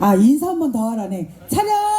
아 인사 한 번 더 하라네. 차렷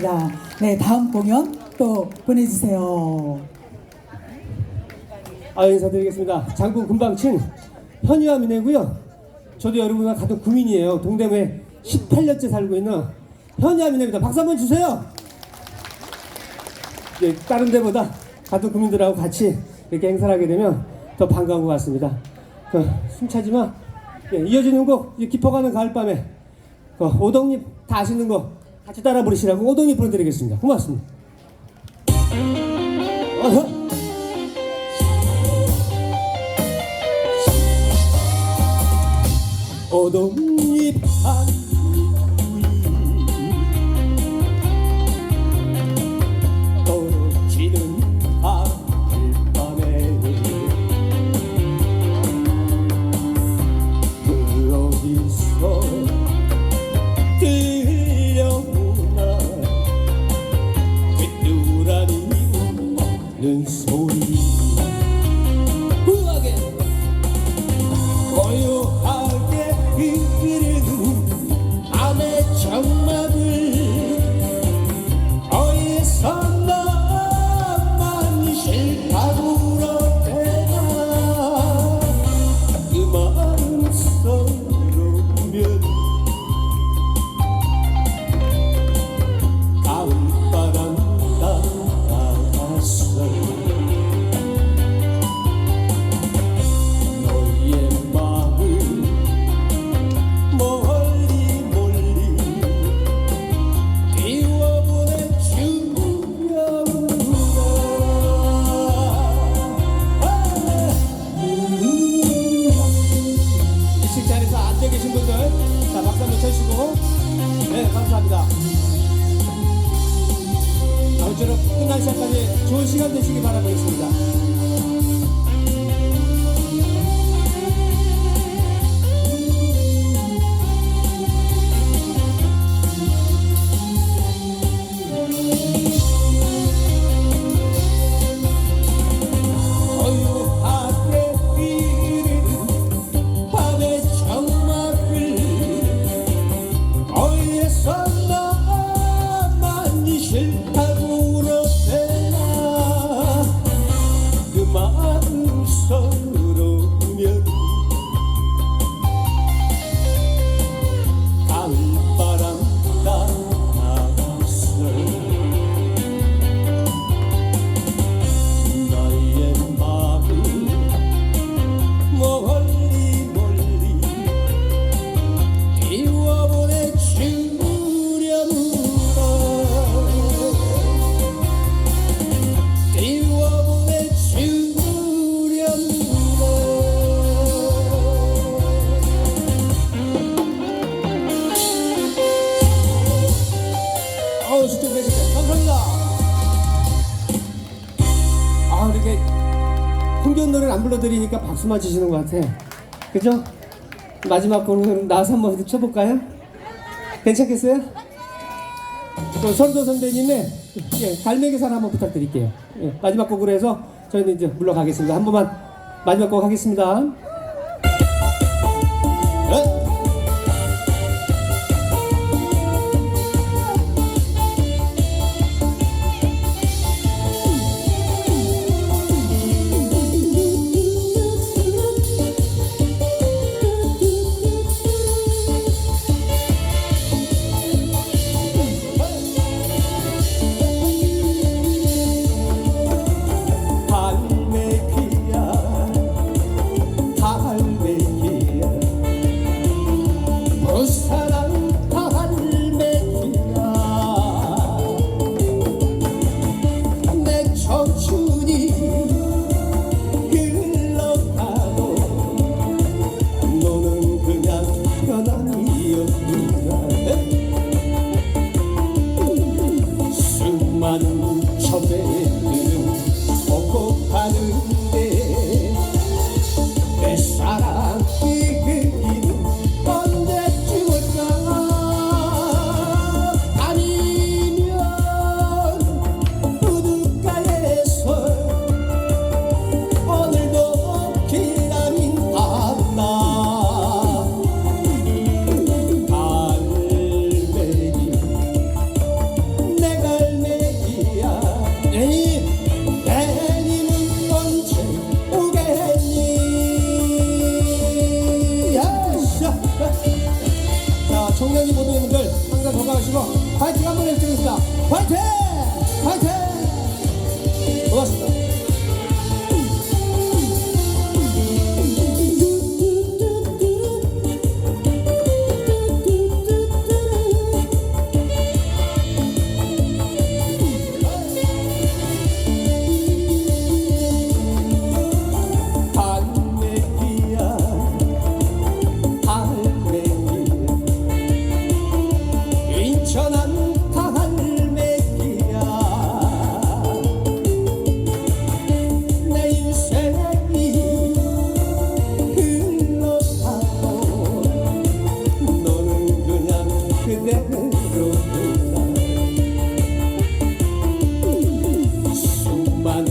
감사합니다. 네, 다음 공연 또 보내주세요. 아, 인사드리겠습니다. 장군 금방친 현이와 민혜고요. 저도 여러분과 같은 구민이에요. 동대문에 18년째 살고 있는 현이와 민혜입니다. 박수 한번 주세요. 예, 다른 데보다 같은 구민들하고 같이 이렇게 행사를 하게 되면 더 반가운 것 같습니다. 그, 숨차지만 예, 이어지는 곡이 깊어가는 가을밤에 그, 오동잎 다 아시는 거 같이 따라 부르시라고 오동잎 보내드리겠습니다. 고맙습니다. 어허. 오동잎 한 so 이렇게 흥겨운 노래를 안 불러드리니까 박수만 치시는 것 같아 그죠? 마지막 곡은 나와서 한번 쳐볼까요? 괜찮겠어요? 그럼 선도 선배님의 예, 갈매기살 한번 부탁드릴게요 예, 마지막 곡으로 해서 저희는 이제 물러가겠습니다 한 번만 마지막 곡 하겠습니다 মানুষ হবে 파 이! 满